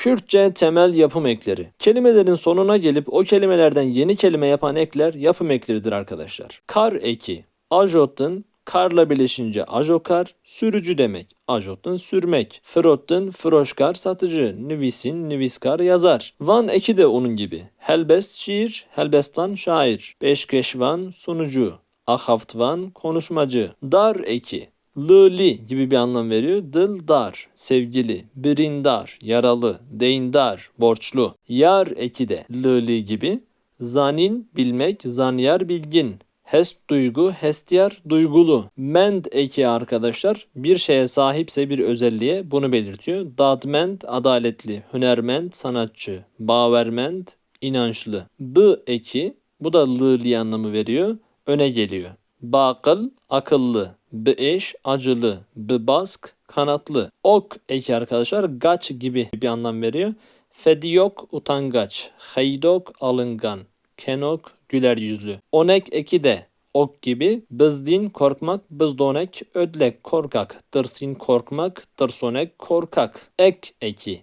Kürtçe temel yapım ekleri. Kelimelerin sonuna gelip o kelimelerden yeni kelime yapan ekler yapım ekleridir arkadaşlar. Kar eki, ajotun, karla birleşince ajokar, sürücü demek. Ajotun sürmek. Frottun, froşkar satıcı. Nivisin, niviskar yazar. Van eki de onun gibi. Helbest şiir, helbestvan şair. Beşkeşvan sunucu. Ahaftvan konuşmacı. Dar eki. Lıli gibi bir anlam veriyor. Dıl dar, sevgili, birindar, yaralı, deyindar, borçlu. Yar eki de lıli gibi. Zanin bilmek, zanyar bilgin. Hest duygu, hestiyar duygulu. Mend eki arkadaşlar bir şeye sahipse bir özelliğe bunu belirtiyor. Dadment adaletli, hünerment sanatçı, baverment inançlı. B eki bu da lıli anlamı veriyor. Öne geliyor. Bakıl akıllı, beş acılı, bebask kanatlı. Ok eki arkadaşlar gaç gibi bir anlam veriyor. Fediyok utangaç, haydok alıngan, kenok güler yüzlü. Onek eki de ok gibi bizdin korkmak, bizdonek ödlek korkak, tırsin korkmak, tırsonek korkak. Ek eki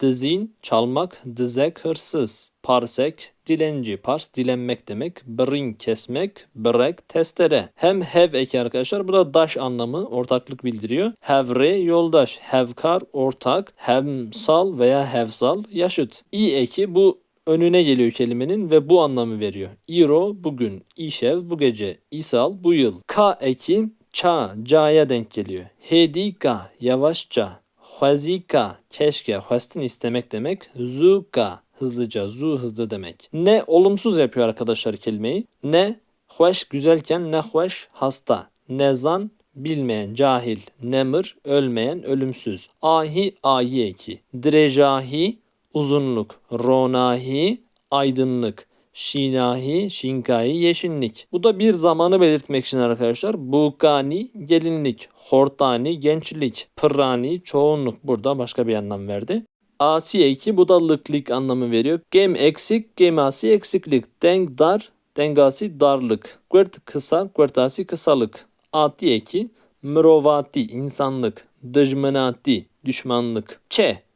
Dizin çalmak, dizek hırsız. Parsek dilenci. Pars dilenmek demek. Brin kesmek, brek testere. Hem hev eki arkadaşlar bu da daş anlamı ortaklık bildiriyor. Hevre yoldaş, hevkar ortak, hemsal veya hevsal yaşıt. İ eki bu önüne geliyor kelimenin ve bu anlamı veriyor. İro bugün, işev bu gece, isal bu yıl. Ka eki ça, ca'ya denk geliyor. Hedika yavaşça, Hazika keşke, hastin istemek demek. Zuka hızlıca, zu hızlı demek. Ne olumsuz yapıyor arkadaşlar kelimeyi. Ne hoş güzelken ne hoş hasta. Ne zan bilmeyen, cahil. Nemir ölmeyen, ölümsüz. Ahi ayi eki. Drejahi uzunluk. Ronahi aydınlık. Şinahi, şinkai, yeşillik. Bu da bir zamanı belirtmek için arkadaşlar. Bukani, gelinlik. Hortani, gençlik. Pırrani, çoğunluk. Burada başka bir anlam verdi. Asi eki bu da lıklik anlamı veriyor. Gem eksik, gemasi eksiklik. Denk dar, dengasi darlık. Gürt kısa, gürtasi kısalık. Ati eki, mrovati insanlık. Dıjmınati düşmanlık. Çe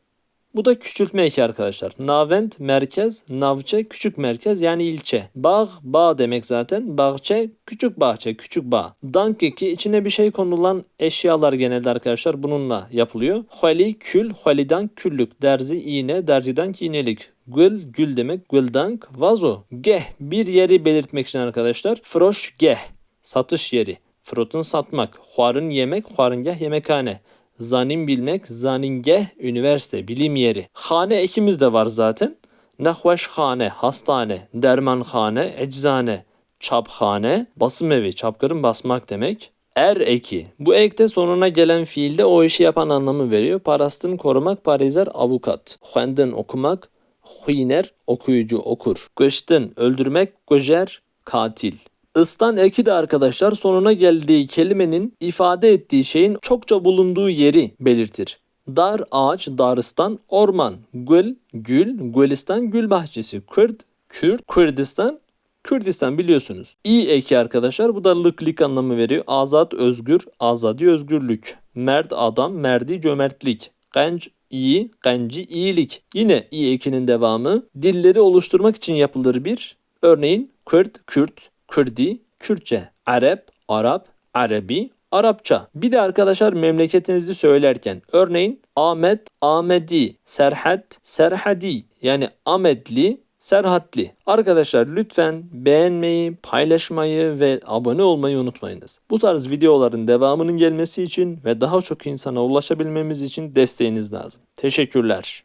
bu da küçültme eki arkadaşlar. Navent merkez, navçe küçük merkez yani ilçe. Bağ, bağ demek zaten. Bahçe, küçük bahçe, küçük bağ. Dank eki içine bir şey konulan eşyalar genelde arkadaşlar bununla yapılıyor. Hali, kül, halidan küllük. Derzi, iğne, derziden iğnelik. Gül, gül demek. Güldank, vazo. Geh, bir yeri belirtmek için arkadaşlar. Froş, geh, satış yeri. Frotun satmak. Huarın yemek, huarıngah yemekhane. Zanin bilmek, zaningeh, üniversite, bilim yeri. Hane ekimiz de var zaten. Nehveşhane, hastane, dermanhane, eczane, çaphane, basım evi, çapkırın basmak demek. Er eki. Bu ekte sonuna gelen fiilde o işi yapan anlamı veriyor. Parastın korumak, parizer avukat. Huendin okumak, huyner okuyucu okur. Göçtün öldürmek, göjer katil. Istan eki de arkadaşlar sonuna geldiği kelimenin ifade ettiği şeyin çokça bulunduğu yeri belirtir. Dar ağaç, darıstan, orman, gül, gül, gülistan, gül bahçesi, Kürt, Kürt, Kürdistan, Kürdistan biliyorsunuz. İyi eki arkadaşlar bu da lık lik anlamı veriyor. Azat, özgür, azadi, özgürlük. Mert, adam, merdi, cömertlik. Genç, iyi, genci, iyilik. Yine iyi ekinin devamı dilleri oluşturmak için yapılır bir. Örneğin Kürt, Kürt, Kürdi, Kürtçe, Arap, Arap, Arabi, Arapça. Bir de arkadaşlar memleketinizi söylerken örneğin Ahmet, Ahmedi, Serhat, Serhadi yani Ahmetli, Serhatli. Arkadaşlar lütfen beğenmeyi, paylaşmayı ve abone olmayı unutmayınız. Bu tarz videoların devamının gelmesi için ve daha çok insana ulaşabilmemiz için desteğiniz lazım. Teşekkürler.